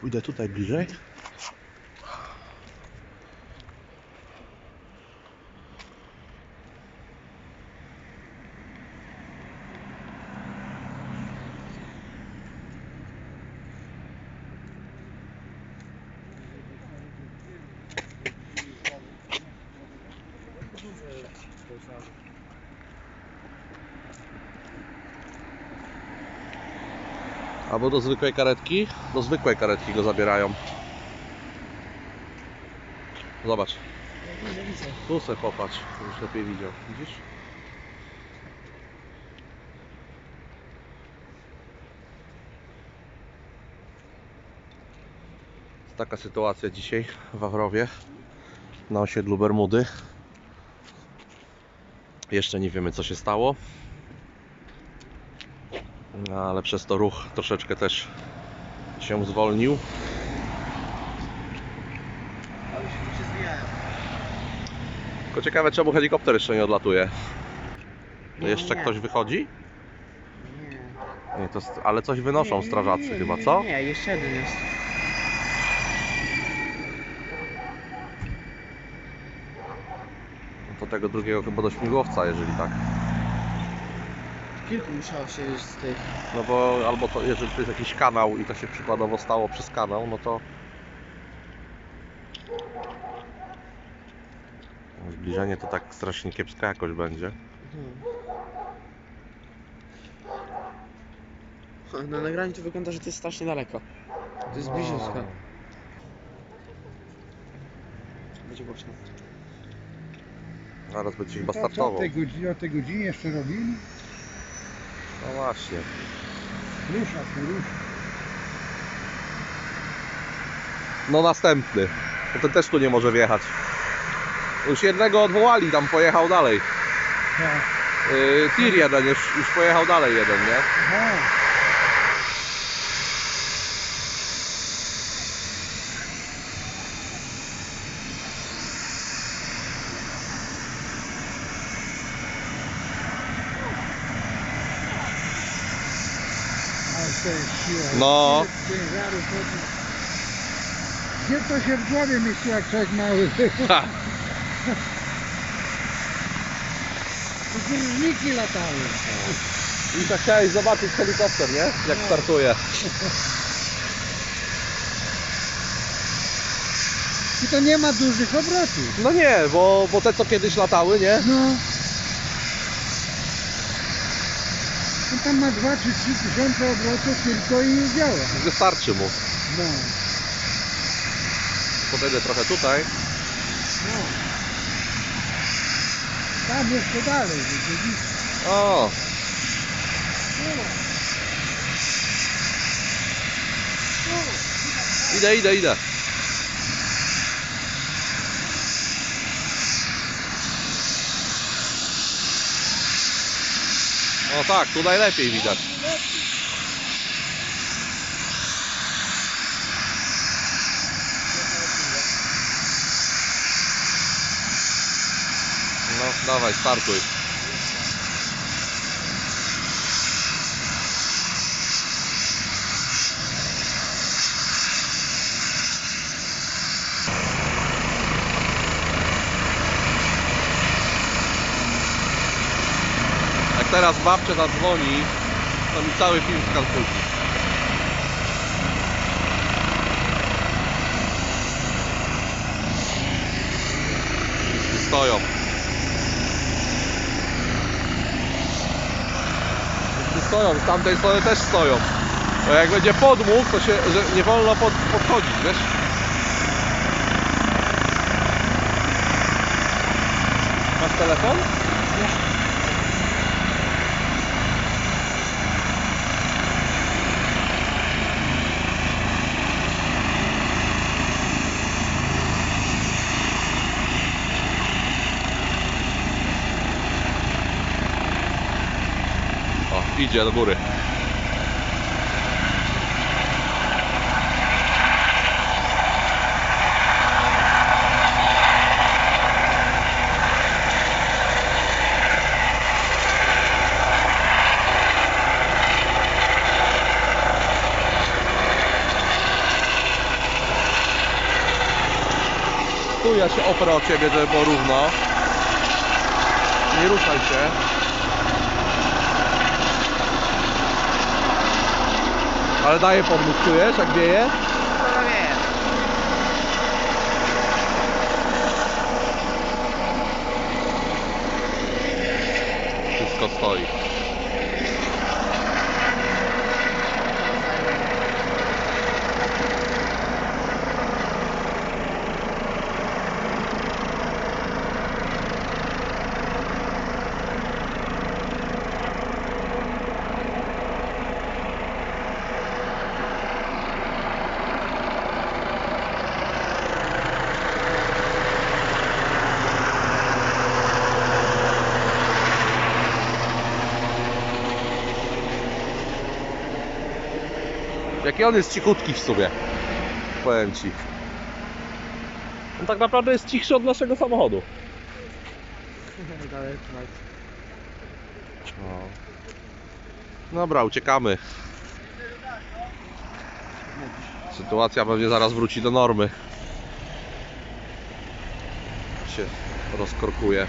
Pójdę tutaj bliżej. Albo do zwykłej karetki? Do zwykłej karetki go zabierają. Zobacz. Tu sobie popatrz, żebyś lepiej widział. Widzisz? Taka sytuacja dzisiaj w Wawrowie na osiedlu Bermudy. Jeszcze nie wiemy co się stało. No, ale przez to ruch troszeczkę też się zwolnił. Ale się zwijają. Tylko ciekawe czemu helikopter jeszcze nie odlatuje. Nie, jeszcze nie. ktoś wychodzi? Nie. Nie, to, ale coś wynoszą Nie, strażacy nie, chyba, nie, co? Nie, jeszcze jeden jest. No To tego drugiego chyba do śmigłowca, jeżeli tak. Kilku musiało się z tych. No bo albo to, jeżeli to jest jakiś kanał i to się przykładowo stało przez kanał, no to zbliżenie to tak strasznie kiepska jakoś będzie. Hmm. Na nagraniu to wygląda, że to jest strasznie daleko. To jest bliziutko. Będzie głośno. Zaraz będzie chyba startował. o tej godzinie, o tej godzinie jeszcze robili? No właśnie. Rusza się, rusza. No następny. No ten też tu nie może wjechać. Już jednego odwołali, tam pojechał dalej. Tak. Yy, tir jeden, już, już pojechał dalej jeden, nie? Aha. No. Gdzie to się w głowie mieści, jak człowiek mały? Ha. To różniki latały. I tak chciałeś zobaczyć helikopter, nie? Jak startuje. I to nie ma dużych obrotów. No nie, bo, bo te co kiedyś latały, nie? No. Tam ma 2 czy 3 tysiące obrotów tylko i działa. Wystarczy mu. No. Podejdę trochę tutaj. no. Tam jeszcze dalej, widzisz? O, idę, idę, idę. O tak, tu najlepiej widać. No, dawaj, startuj. Teraz babcia zadzwoni, to mi cały film. Wszyscy stoją. Stoją, z tamtej strony też stoją. Bo jak będzie podmuch, to się, nie wolno pod, podchodzić, wiesz? Masz telefon? idzie do góry. Tu ja się oprę o ciebie, żeby było równo. Nie ruszaj się. Ale daje podmuch, czujesz jak wieje? Nie. Wszystko stoi. Jaki on jest cichutki w sumie. Powiem ci. On tak naprawdę jest cichszy od naszego samochodu. Dalej. No. Dobra, uciekamy. Sytuacja pewnie zaraz wróci do normy. Się rozkorkuje.